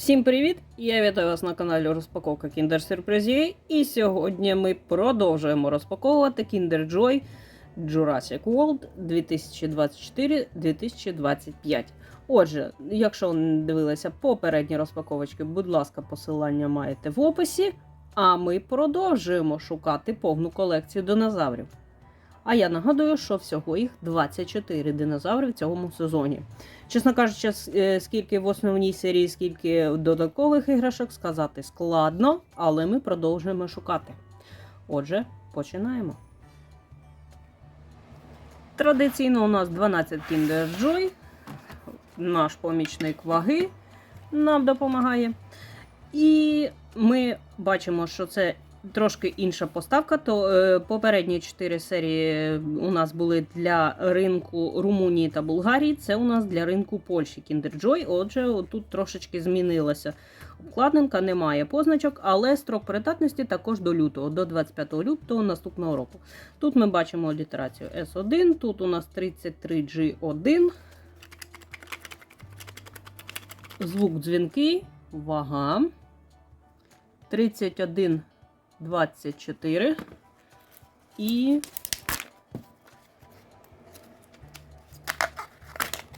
Всім привіт! Я вітаю вас на каналі Розпаковка Kinder Surprise. І сьогодні ми продовжуємо розпаковувати Kinder Joy Jurassic World 2024-2025. Отже, якщо не дивилися попередні розпаковочки, будь ласка, посилання маєте в описі. А ми продовжуємо шукати повну колекцію динозаврів. А я нагадую, що всього їх 24 динозаври в цьому сезоні. Чесно кажучи, е, скільки в основній серії, скільки додаткових іграшок, сказати складно, але ми продовжуємо шукати. Отже, починаємо. Традиційно у нас 12 Kinder Joy. Наш помічник ваги нам допомагає. І ми бачимо, що це трошки інша поставка. То е, попередні 4 серії у нас були для ринку Румунії та Болгарії. Це у нас для ринку Польщі Kinder Joy. Отже, тут трошечки змінилося. Обкладинка немає позначок, але строк придатності також до лютого, до 25 лютого наступного року. Тут ми бачимо літерацію S1, тут у нас 33G1. Звук дзвінки, вага 31,24 і.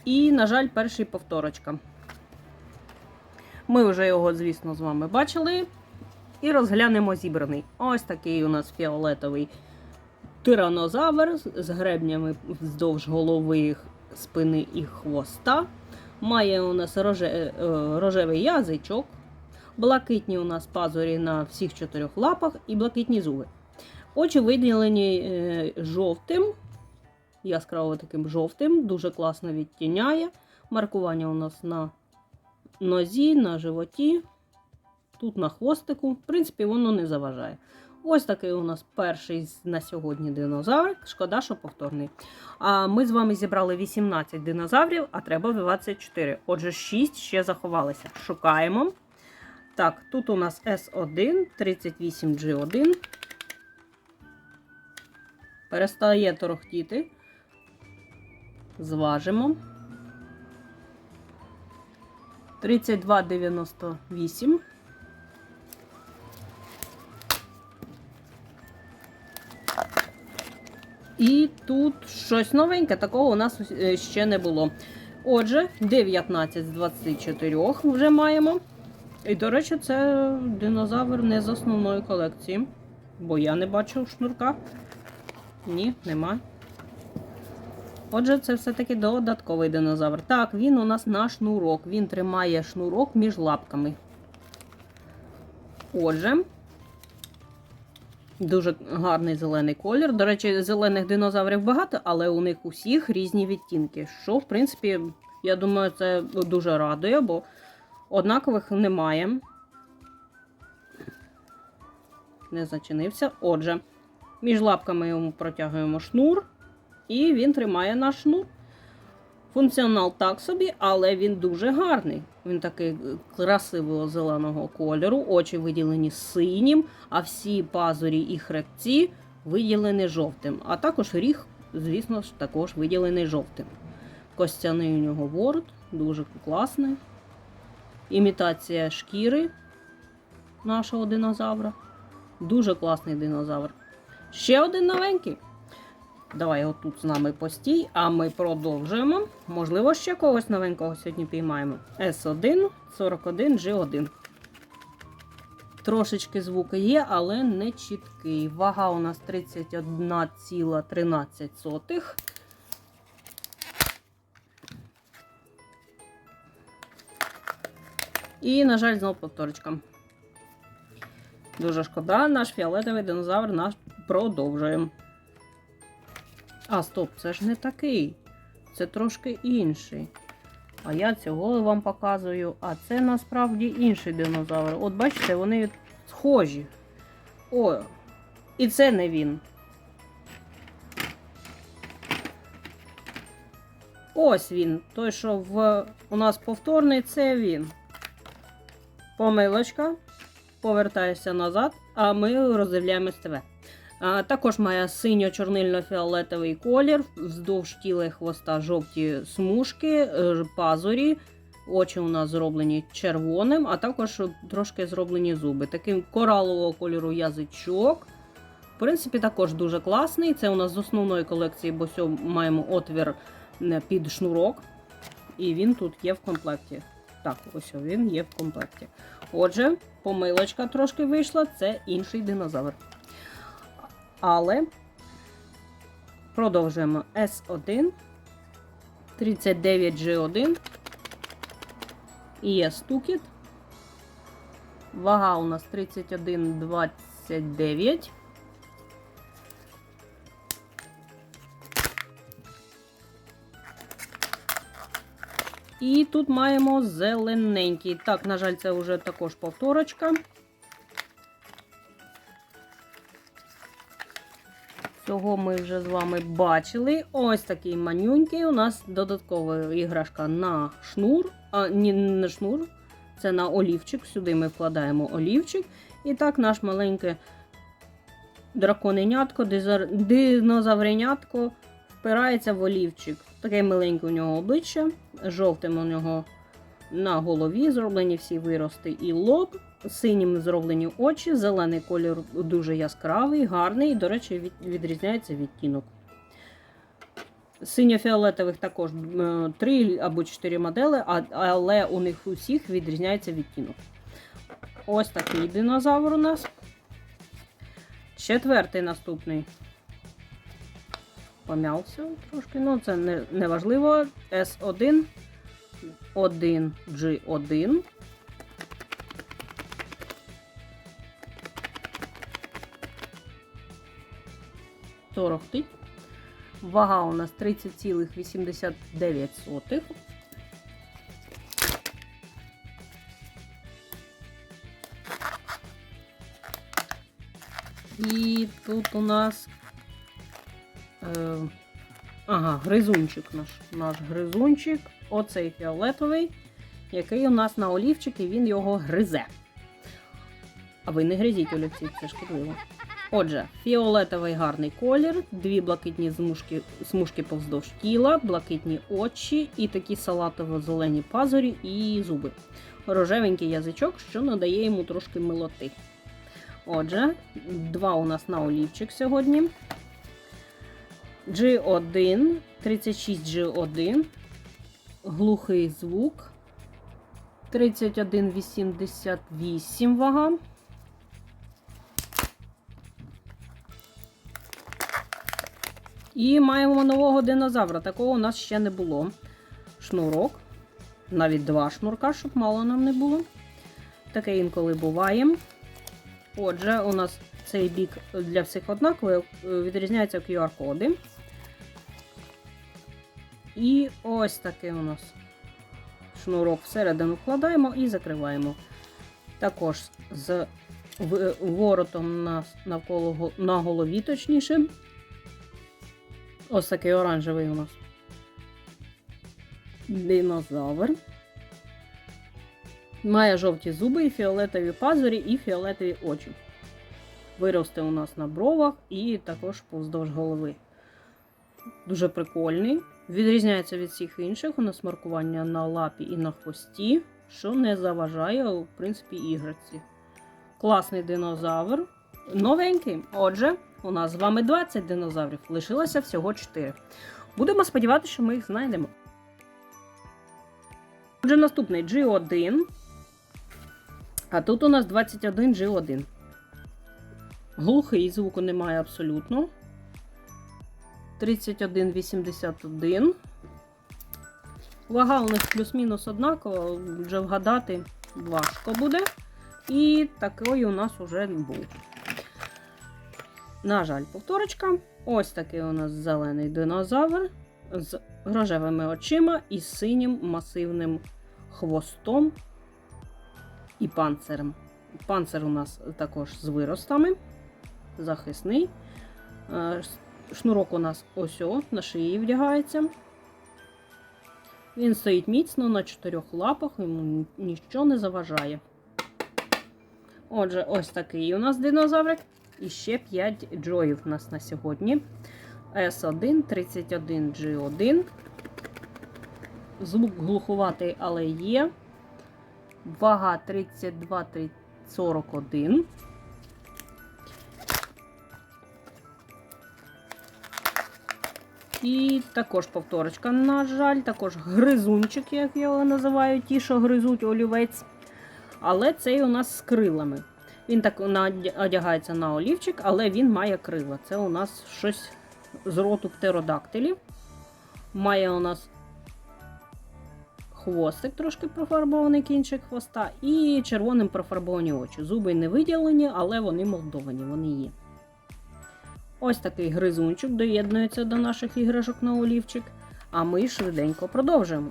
І, на жаль, перший повторочка. Ми вже його, звісно, з вами бачили. І розглянемо зібраний. Ось такий у нас фіолетовий тиранозавр з гребнями вздовж голови, спини і хвоста. Має у нас роже, е, рожевий язичок, блакитні у нас пазурі на всіх чотирьох лапах і блакитні зуби. Очі виділені е, жовтим, яскраво таким жовтим, дуже класно відтіняє. Маркування у нас на нозі, на животі, тут на хвостику. В принципі, воно не заважає. Ось такий у нас перший на сьогодні динозавр. Шкода, що повторний. А ми з вами зібрали 18 динозаврів, а треба 24. Отже, 6 ще заховалися. Шукаємо. Так, тут у нас S1, 38G1. Перестає торохтіти. Зважимо. 32,98. І тут щось новеньке, такого у нас е, ще не було. Отже, 19 з 24 вже маємо. І, до речі, це динозавр не з основної колекції. Бо я не бачу шнурка. Ні, нема. Отже, це все-таки додатковий динозавр. Так, він у нас на шнурок. Він тримає шнурок між лапками. Отже, дуже гарний зелений колір. До речі, зелених динозаврів багато, але у них усіх різні відтінки. Що, в принципі, я думаю, це дуже радує, бо однакових немає. Не зачинився. Отже, між лапками йому протягуємо шнур, і він тримає наш шнур. Функціонал так собі, але він дуже гарний. Він такий е, красивого зеленого кольору, очі виділені синім, а всі пазурі і хребці виділені жовтим. А також ріг, звісно ж, також виділений жовтим. Костяний у нього ворот, дуже класний. Імітація шкіри нашого динозавра. Дуже класний динозавр. Ще один новенький. Давай отут з нами постій, а ми продовжуємо. Можливо, ще когось новенького сьогодні піймаємо. S1, 41, G1. Трошечки звук є, але не чіткий. Вага у нас 31,13. І, на жаль, знову повторочка. Дуже шкода, наш фіолетовий динозавр наш продовжує. А, стоп, це ж не такий. Це трошки інший. А я цього вам показую. А це насправді інший динозавр. От бачите, вони схожі. О, і це не він. Ось він. Той, що в... у нас повторний, це він. Помилочка. Повертаюся назад, а ми роздивляємось тебе. А, також має синьо-чорнильно-фіолетовий колір, вздовж тіла і хвоста жовті смужки, е, пазурі, Очі у нас зроблені червоним, а також трошки зроблені зуби. Таким коралового кольору язичок. В принципі, також дуже класний. Це у нас з основної колекції, бо сьогодні маємо отвір е, під шнурок. І він тут є в комплекті. Так, ось він є в комплекті. Отже, помилочка трошки вийшла, це інший динозавр. Але продовжуємо S1, 39G1. І є стукіт. Вага у нас 31,29. І тут маємо зелененький. Так, на жаль, це вже також повторочка. Цього ми вже з вами бачили. Ось такий манюнький. У нас додаткова іграшка на шнур. А, ні, не шнур. Це на олівчик. Сюди ми вкладаємо олівчик. І так наш маленьке драконенятко, динозавренятко впирається в олівчик. Таке миленьке у нього обличчя, жовтим у нього на голові зроблені всі вирости і лоб, синім зроблені очі, зелений колір дуже яскравий, гарний і, до речі, від, відрізняється відтінок. Синьо-фіолетових також е, три або чотири модели, але у них усіх відрізняється відтінок. Ось такий динозавр у нас. Четвертий наступний. Пом'явся трошки, ну це не, не важливо. S1, 1G1. Торохтить. Вага у нас 30,89. І тут у нас. Е, ага, гризунчик наш. Наш гризунчик. Оцей фіолетовий, який у нас на олівчики, він його гризе. А ви не гризіть олівці, це шкідливо. Отже, фіолетовий гарний колір, дві блакитні смужки, смужки повздовж тіла, блакитні очі і такі салатово-зелені пазурі і зуби. Рожевенький язичок, що надає йому трошки милоти. Отже, два у нас на олівчик сьогодні. G1, 36G1, глухий звук, 31,88 вага. І маємо нового динозавра. Такого у нас ще не було. Шнурок. Навіть два шнурка, щоб мало нам не було. Таке інколи буває. Отже, у нас цей бік для всіх однаковий, відрізняються QR-коди. І ось такий у нас шнурок всередину вкладаємо і закриваємо. Також з воротом на, навколо на голові, точніше. Ось такий оранжевий у нас динозавр. Має жовті зуби, фіолетові пазурі і фіолетові очі. Виросте у нас на бровах і також повздовж голови. Дуже прикольний. Відрізняється від всіх інших. У нас маркування на лапі і на хвості, що не заважає, в принципі, іграці. Класний динозавр. Новенький. Отже, у нас з вами 20 динозаврів. Лишилося всього 4. Будемо сподіватися, що ми їх знайдемо. Отже, наступний G1. А тут у нас 21 G1. Глухий звуку немає абсолютно. 31,81. Вага у них плюс-мінус однакова, вже вгадати важко буде. І такий у нас уже був. На жаль, повторочка. Ось такий у нас зелений динозавр з рожевими очима і синім масивним хвостом і панцирем. Панцир у нас також з виростами, захисний. Шнурок у нас ось о, на шиї вдягається. Він стоїть міцно на чотирьох лапах, йому нічого не заважає. Отже, ось такий у нас динозаврик. І ще 5 джоїв у нас на сьогодні. S1, 31G1. Звук глухуватий, але є. Вага 32 41. І також повторочка, на жаль, також гризунчик, як його називають, ті, що гризуть олівець. Але цей у нас з крилами. Він так одягається на олівчик, але він має крила. Це у нас щось з роту птеродактилів. Має у нас хвостик трошки профарбований кінчик хвоста, і червоним профарбовані очі. Зуби не виділені, але вони молдовані, вони є. Ось такий гризунчик доєднується до наших іграшок на олівчик. А ми швиденько продовжуємо.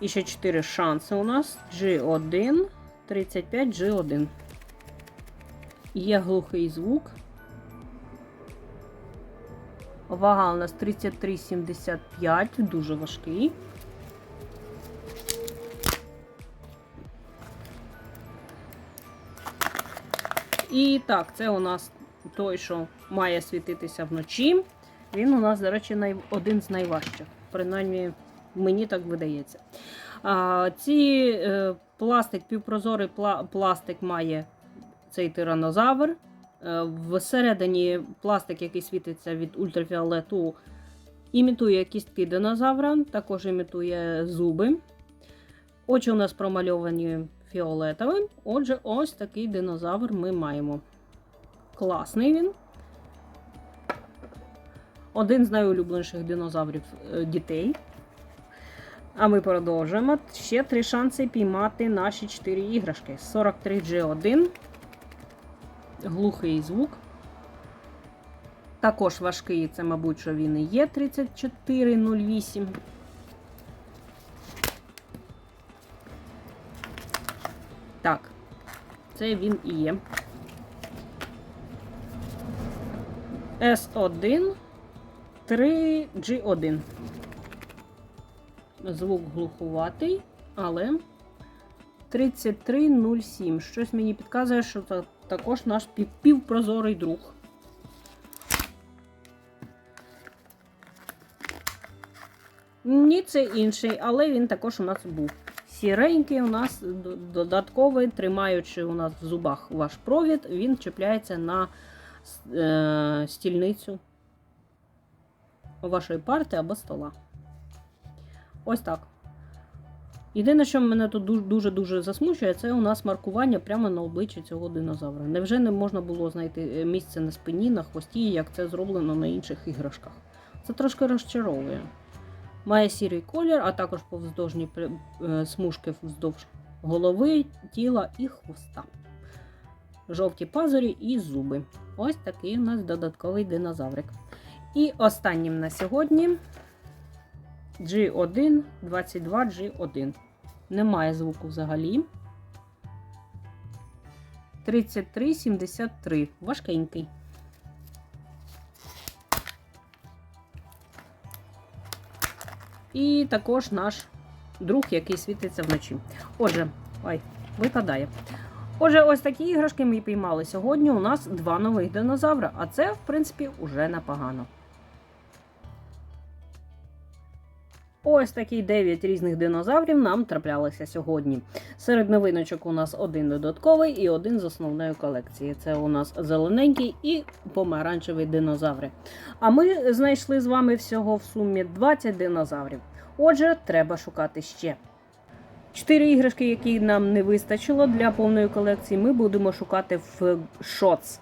І ще 4 шанси у нас: G1, 35, G1. Є глухий звук. Вага у нас 33,75, дуже важкий. І так, це у нас той, що має світитися вночі. Він у нас, до речі, най... один з найважчих. Принаймні, мені так видається. А, ці е, пластик, півпрозорий пла... пластик має цей тиранозавр. Е, всередині пластик, який світиться від ультрафіолету, імітує кістки динозавра, також імітує зуби. Очі у нас промальовані фіолетовим. Отже, ось такий динозавр ми маємо. Класний він. Один з найулюбленіших динозаврів е, дітей. А ми продовжуємо. Ще три шанси піймати наші чотири іграшки. 43G1. Глухий звук. Також важкий, це, мабуть, що він і є 3408. Так, це він і є. S1 3G1. Звук глухуватий, але 3307. Щось мені підказує, що це також наш півпрозорий друг. Ні, це інший, але він також у нас був. Сіренький у нас додатковий, тримаючи у нас в зубах ваш провід, він чіпляється на стільницю вашої парти або стола. Ось так. Єдине, що мене тут дуже- дуже-дуже засмучує, це у нас маркування прямо на обличчі цього динозавра. Невже не можна було знайти е, місце на спині, на хвості, як це зроблено на інших іграшках? Це трошки розчаровує. Має сірий колір, а також повздовжні е, смужки вздовж голови, тіла і хвоста. Жовті пазурі і зуби. Ось такий у нас додатковий динозаврик. І останнім на сьогодні G1 22 G1. Немає звуку взагалі. 3373. Важкенький. І також наш друг, який світиться вночі. Отже, ой, випадає. Отже, ось такі іграшки ми піймали сьогодні. У нас два нових динозавра, а це, в принципі, уже непогано. Ось такі 9 різних динозаврів нам траплялися сьогодні. Серед новиночок у нас один додатковий і один з основної колекції. Це у нас зелененький і помаранчевий динозаври. А ми знайшли з вами всього в сумі 20 динозаврів. Отже, треба шукати ще. Чотири іграшки, які нам не вистачило для повної колекції, ми будемо шукати в шоц.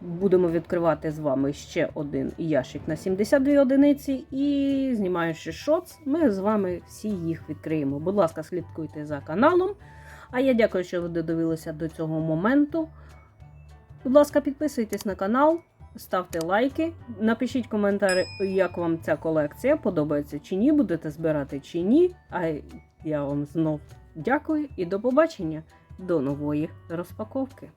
Будемо відкривати з вами ще один ящик на 72 одиниці. І знімаючи шоц, ми з вами всі їх відкриємо. Будь ласка, слідкуйте за каналом. А я дякую, що ви додивилися до цього моменту. Будь ласка, підписуйтесь на канал, ставте лайки, напишіть коментарі, як вам ця колекція, подобається чи ні, будете збирати чи ні. А я вам знов дякую і до побачення до нової розпаковки.